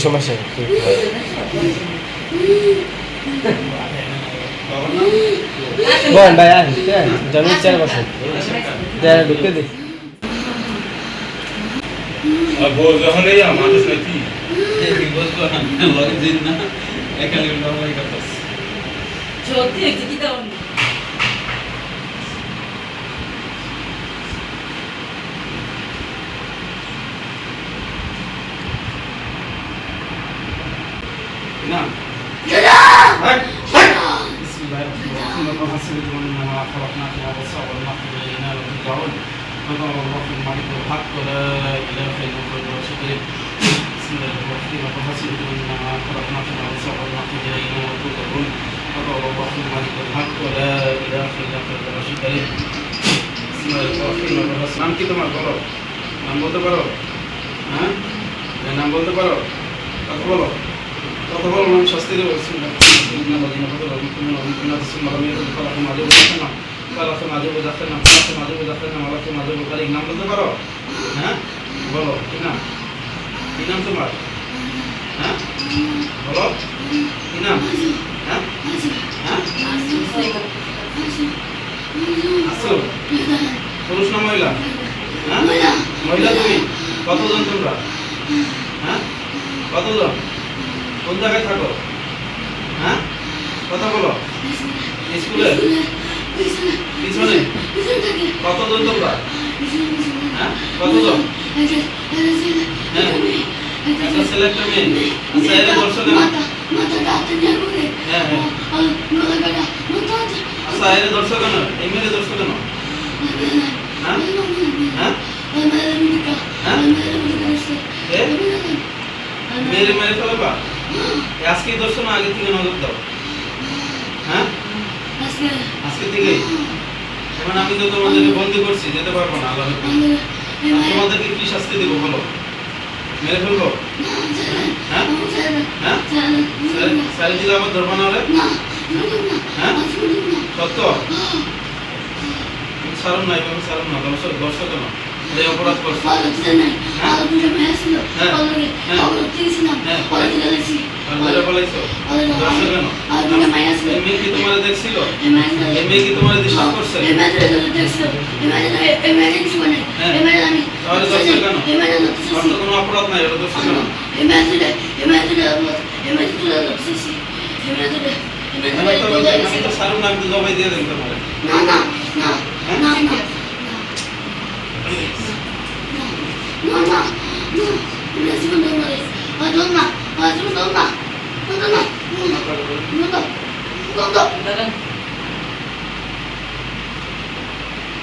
সমস্যা বাবার নাম বল ভাই জমি চার বছর। ঢুকে দিই যখন এই মানুষ নাকি এই বলতো লগে দিন না একালে বাবা এই কথা সত্যি হয়েছে কি দাও না هاي بسم الله الرحمن الرحيم اللهم صل وسلم على خلقنا في هذا الصعب المحمد الينا وترجعون فضل الله في الملك والحق ولا اله الا هو الرشيد بسم الله الرحمن الرحيم اللهم صل وسلم على خلقنا في هذا الصعب المحمد الينا وترجعون فضل الله في الملك والحق ولا اله الا هو الرشيد بسم الله الرحمن الرحيم নাম কি তোমার বলো নাম বলতে পারো হ্যাঁ এই নাম বলতে পারো কথা বলো কথা বলো নাম শাস্তি দেবো ইন্না বাদিনা কথা বলো তুমি নবী তুমি নাস মালামি তো কলা তো মাঝে বোঝাতে না কলা মাঝে বোঝাতে না কলা মাঝে বোঝাতে নাম বলতে পারো? হ্যাঁ? বলো, কি নাম? কি নাম তোমার? হ্যাঁ? বলো, কি নাম? হ্যাঁ? হ্যাঁ? আসো। পুরুষ না মহিলা? হ্যাঁ? মহিলা তুমি? কতজন তোমরা? হ্যাঁ? কতজন? কোন জায়গায় থাকো? হ্যাঁ? কথা বলো। স্কুলে? পিছনে কতজন তোমরা হ্যাঁ কতজন হ্যাঁ একটা ছেলে একটা মেয়ে আচ্ছা এর দর্শক হ্যাঁ হ্যাঁ দর্শক কেন এই মেয়ের দর্শক কেন হ্যাঁ হ্যাঁ মেরে মেরে ফেলবা এ আজকেই দর্শন আগে থেকে নজর দাও হ্যাঁ? আজকে থেকে এখন আমি তো তোমাদেরকে বন্দি করছি যেতে পারব না আল্লাহ তোমাদেরকে কি শাস্তি দেবো বলো? মেরে ফেলব? হ্যাঁ? হ্যাঁ? দিলে আবার ধরবো না হলে হ্যাঁ? সত্য? সারুন না এভাবে সারুন না দর্শক দর্শক এই অপরাধ করছে। আর মেরে ফেলাইছো দর্শক কেন এই মেয়ে কি তোমার দেখছিল এই মেয়ে কি তোমার বিশ্বাস করছে তাহলে দর্শক কেন অর্থ কোনো অপরাধ নাই ওটা দর্শক কেন আমি তো আমি তো সারুন না আমি তো জবাই দিয়ে দেন তোমার দাদা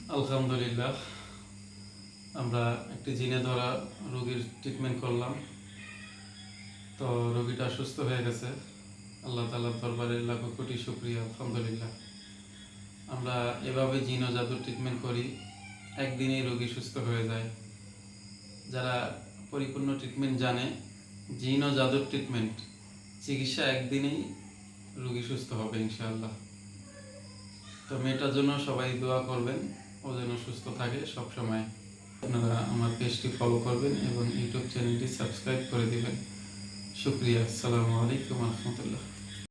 আলহামদুলিল্লাহ আমরা একটি জিনে ধরা রোগীর ট্রিটমেন্ট করলাম। তো রোগীটা সুস্থ হয়ে গেছে। আল্লাহ তালার দরবারে লাখো কোটি শুক্রিয়া, আলহামদুলিল্লাহ। আমরা এভাবে জিন জাদুর ট্রিটমেন্ট করি, একদিনেই রোগী সুস্থ হয়ে যায়। যারা পরিপূর্ণ ট্রিটমেন্ট জানে, জিন জাদুর ট্রিটমেন্ট চিকিৎসা একদিনেই রোগী সুস্থ হবে ইনশাআল্লাহ। তো মেয়েটার জন্য সবাই দোয়া করবেন, ও যেন সুস্থ থাকে সব সময় আপনারা আমার পেজটি ফলো করবেন এবং ইউটিউব চ্যানেলটি সাবস্ক্রাইব করে দিবেন। শুক্রিয়া আসসালামু আলাইকুম রহমতুল্লাহ